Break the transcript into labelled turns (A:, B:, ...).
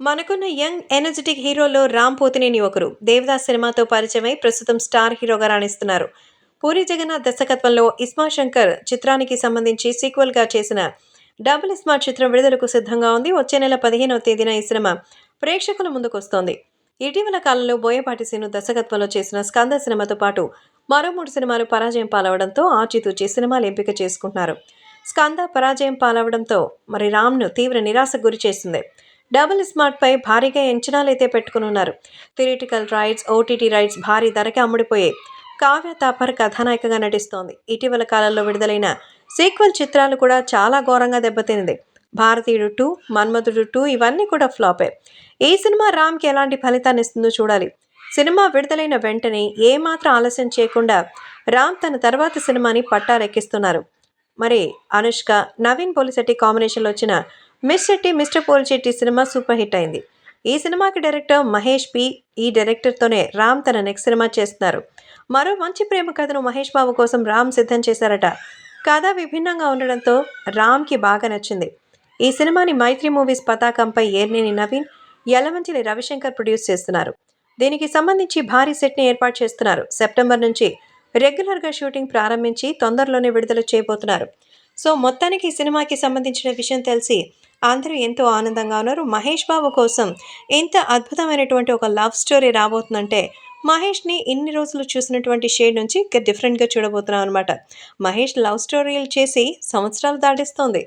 A: మనకున్న young energetic హీరోలో రామ్ పోతినేని ఒకరు. దేవదాస్ సినిమాతో పరిచయమై ప్రస్తుతం స్టార్ హీరోగా రాణిస్తున్నారు. పూరి జగన్నాథ్ దర్శకత్వంలో ఇస్మా శంకర్ చిత్రానికి సంబంధించి సీక్వెల్గా చేసిన డబుల్ ఇస్మార్ట్ చిత్రం విడుదలకు సిద్ధంగా ఉంది. వచ్చే నెల పదిహేనవ తేదీన ఈ సినిమా ప్రేక్షకుల ముందుకొస్తోంది. ఇటీవల కాలంలో బోయపాటి సీను దర్శకత్వంలో చేసిన స్కంద సినిమాతో పాటు మరో మూడు సినిమాలు పరాజయం పాలవడంతో ఆచితూచి సినిమాలు ఎంపిక చేసుకుంటున్నారు. స్కంద పరాజయం పాలవడంతో మరి రామ్ను తీవ్ర నిరాశకు గురి చేసింది. డబుల్ స్మార్ట్పై భారీగా అంచనాలైతే పెట్టుకుని థిరిటికల్ రైట్స్ ఓటీటీ రైట్స్ భారీ ధరకి అమ్ముడిపోయాయి. కావ్య తాపర్ కథానాయికగా నటిస్తోంది. ఇటీవల కాలంలో విడుదలైన సీక్వెల్ చిత్రాలు కూడా చాలా ఘోరంగా దెబ్బతింది భారతీయుడు టూ మన్మధుడు టూ ఇవన్నీ కూడా ఫ్లాపే. ఈ సినిమా రామ్కి ఎలాంటి ఫలితాన్ని ఇస్తుందో చూడాలి. సినిమా విడుదలైన వెంటనే ఏమాత్రం ఆలస్యం చేయకుండా రామ్ తన తర్వాత సినిమాని పట్టారెక్కిస్తున్నారు మరి అనుష్క నవీన్ పోలిశెట్టి కాంబినేషన్లో వచ్చిన miss Shetty Mr Polishetty cinema super hit అయింది. ఈ సినిమాకి డైరెక్టర్ మహేష్ పి ఈ డైరెక్టర్తోనే రామ్ తన నెక్స్ట్ సినిమా చేస్తున్నారు. మరో మంచి ప్రేమ కథను మహేష్ బాబు కోసం రామ్ సిద్ధం చేశారట. కథ విభిన్నంగా ఉండడంతో రామ్కి బాగా నచ్చింది. ఈ సినిమాని మైత్రి మూవీస్ పతాకంపై ఏర్నేని నవీన్ యలమంచిలి రవిశంకర్ ప్రొడ్యూస్ చేస్తున్నారు. దీనికి సంబంధించి భారీ సెట్ని ఏర్పాటు చేస్తున్నారు. సెప్టెంబర్ నుంచి రెగ్యులర్గా షూటింగ్ ప్రారంభించి తొందరలోనే విడుదల చేయబోతున్నారు. సో మొత్తానికి ఈ సినిమాకి సంబంధించిన విషయం తెలిసి అందరూ ఎంతో ఆనందంగా ఉన్నారు. మహేష్ బాబు కోసం ఇంత అద్భుతమైనటువంటి ఒక లవ్ స్టోరీ రాబోతుందంటే మహేష్ని ఇన్ని రోజులు చూసినటువంటి షేడ్ నుంచి ఇంకా డిఫరెంట్గా చూడబోతున్నాం అనమాట మహేష్ లవ్ స్టోరీలు చేసి సంవత్సరాలు దాటిస్తోంది.